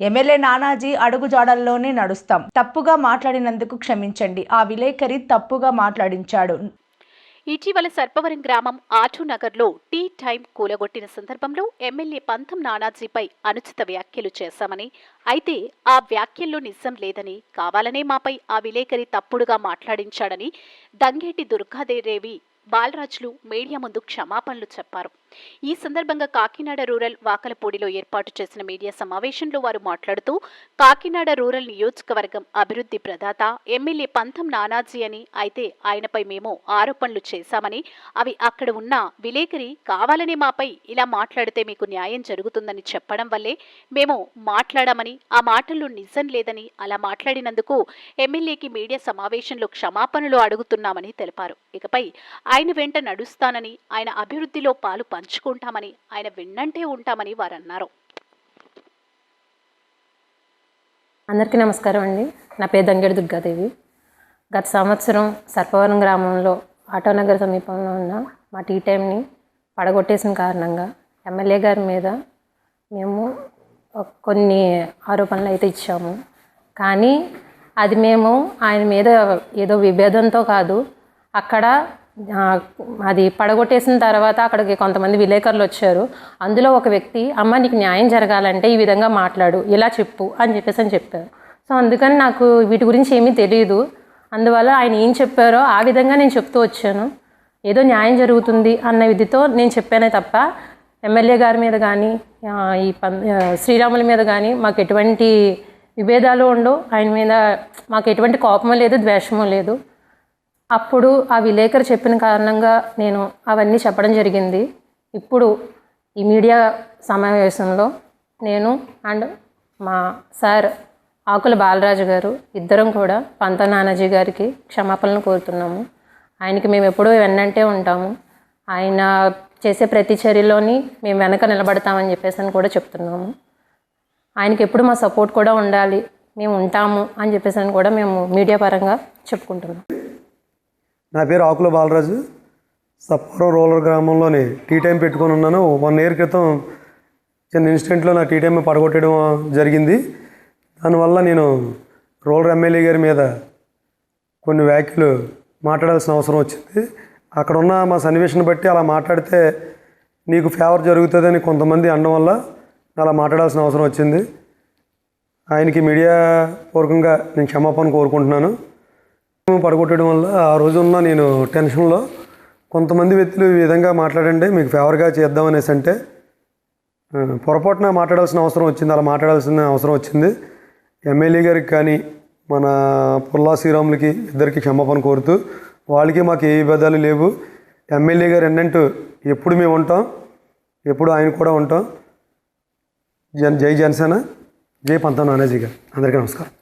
MLA Nanaji అడుగుజాడల్లోనే నడుస్తాం. తప్పుగా మాట్లాడినందుకు క్షమించండి. ఆ విలేకరి తప్పుగా మాట్లాడించాడు. ఇటీవల సర్పవరం గ్రామం ఆటూ నగర్లో టీ టైం కూలగొట్టిన సందర్భంలో ఎమ్మెల్యే పంతం నానాజీపై అనుచిత వ్యాఖ్యలు చేశామని అయితే ఆ వ్యాఖ్యల్లో నిజం లేదని కావాలనే మాపై ఆ విలేకరి తప్పుడుగా మాట్లాడించాడని దంగేటి దుర్గాదేవి బాలరాజులు మీడియా ముందు క్షమాపణలు చెప్పారు. ఈ సందర్భంగా కాకినాడ రూరల్ వాకలపూడిలో ఏర్పాటు చేసిన మీడియా సమావేశంలో వారు మాట్లాడుతూ కాకినాడ రూరల్ నియోజకవర్గం అభివృద్ధి ప్రదాత ఎమ్మెల్యే పంతం నానాజీ అని అయితే ఆయనపై మేము ఆరోపణలు చేశామని అవి అక్కడ ఉన్న విలేకరి కావాలని మాపై ఇలా మాట్లాడితే మీకు న్యాయం జరుగుతుందని చెప్పడం వల్లే మేము మాట్లాడామని ఆ మాటల్లో నిజం లేదని అలా మాట్లాడినందుకు ఎమ్మెల్యేకి మీడియా సమావేశంలో క్షమాపణలు అడుగుతున్నామని తెలిపారు. ఇకపై ఆయన వెంట నడుస్తానని ఆయన అభివృద్ధిలో పాలు పంచుకుంటామని ఆయన వెన్నంటే ఉంటామని వారన్నారు. అందరికీ నమస్కారం అండి. నా పేరు దంగేడు దుర్గాదేవి. గత సంవత్సరం సర్పవరం గ్రామంలో ఆటోనగర్ సమీపంలో ఉన్న మా టీ టైంని పడగొట్టేసిన కారణంగా ఎమ్మెల్యే గారి మీద మేము కొన్ని ఆరోపణలు అయితే ఇచ్చాము. కానీ అది మేము ఆయన మీద ఏదో విభేదంతో కాదు అక్కడ అది పడగొట్టేసిన తర్వాత అక్కడికి కొంతమంది విలేకరులు వచ్చారు. అందులో ఒక వ్యక్తి అమ్మ నీకు న్యాయం జరగాలంటే ఈ విధంగా మాట్లాడు ఇలా చెప్పు అని చెప్పేసి అని చెప్పారు. సో అందుకని నాకు వీటి గురించి ఏమీ తెలియదు అందువల్ల ఆయన ఏం చెప్పారో ఆ విధంగా నేను చెప్తూ వచ్చాను. ఏదో న్యాయం జరుగుతుంది అన్న విధితో నేను చెప్పానే తప్ప ఎమ్మెల్యే గారి మీద కానీ ఈ పం శ్రీరాముల మీద కానీ మాకు ఎటువంటి విభేదాలు ఉండవు. ఆయన మీద మాకు ఎటువంటి కోపము లేదు ద్వేషము లేదు. అప్పుడు ఆ విలేకరు చెప్పిన కారణంగా నేను అవన్నీ చెప్పడం జరిగింది. ఇప్పుడు ఈ మీడియా సమావేశంలో నేను అండ్ మా సార్ ఆకుల బాలరాజు గారు ఇద్దరం కూడా పంత నానాజీ గారికి క్షమాపణలు కోరుతున్నాము. ఆయనకి మేము ఎప్పుడూ వెన్నంటే ఉంటాము. ఆయన చేసే ప్రతి చర్యలోని మేము వెనక నిలబడతామని చెప్పేసి అని కూడా చెప్తున్నాము. ఆయనకి ఎప్పుడు మా సపోర్ట్ కూడా ఉండాలి. మేము ఉంటాము అని చెప్పేసి అని కూడా మేము మీడియా పరంగా చెప్పుకుంటున్నాం. నా పేరు ఆకుల బాలరాజు. సప్పరం రూరల్ గ్రామంలోని టీ టైం పెట్టుకొని ఉన్నాను. వన్ ఇయర్ క్రితం చిన్న ఇన్సిడెంట్లో నా టీ టైం పడగొట్టడం జరిగింది. దానివల్ల నేను రూరల్ ఎమ్మెల్యే గారి మీద కొన్ని వ్యాఖ్యలు మాట్లాడాల్సిన అవసరం వచ్చింది. అక్కడ ఉన్న మా సన్నివేశం బట్టి అలా మాట్లాడితే నీకు ఫేవర్ జరుగుతుందని కొంతమంది అనడం వల్ల అలా మాట్లాడాల్సిన అవసరం వచ్చింది. ఆయనకి మీడియా పూర్వకంగా నేను క్షమాపణ కోరుకుంటున్నాను. పడగొట్టడం వల్ల ఆ రోజు ఉన్న నేను టెన్షన్లో కొంతమంది వ్యక్తులు ఈ విధంగా మాట్లాడండి మీకు ఫేవర్గా చేద్దాం అనేసి అంటే పొరపాటున మాట్లాడాల్సిన అవసరం వచ్చింది అలా మాట్లాడాల్సిన అవసరం వచ్చింది. ఎమ్మెల్యే గారికి కానీ మన పుల్లా శ్రీరాములకి ఇద్దరికి క్షమాపణ కోరుతూ వాళ్ళకి మాకు ఏ విభేదాలు లేవు. ఎమ్మెల్యే గారు ఎన్నంటూ ఎప్పుడు మేము ఉంటాం ఎప్పుడు ఆయన కూడా ఉంటాం. జన్ జై జనసేన జై పంతం నానాజీ గారు. అందరికీ నమస్కారం.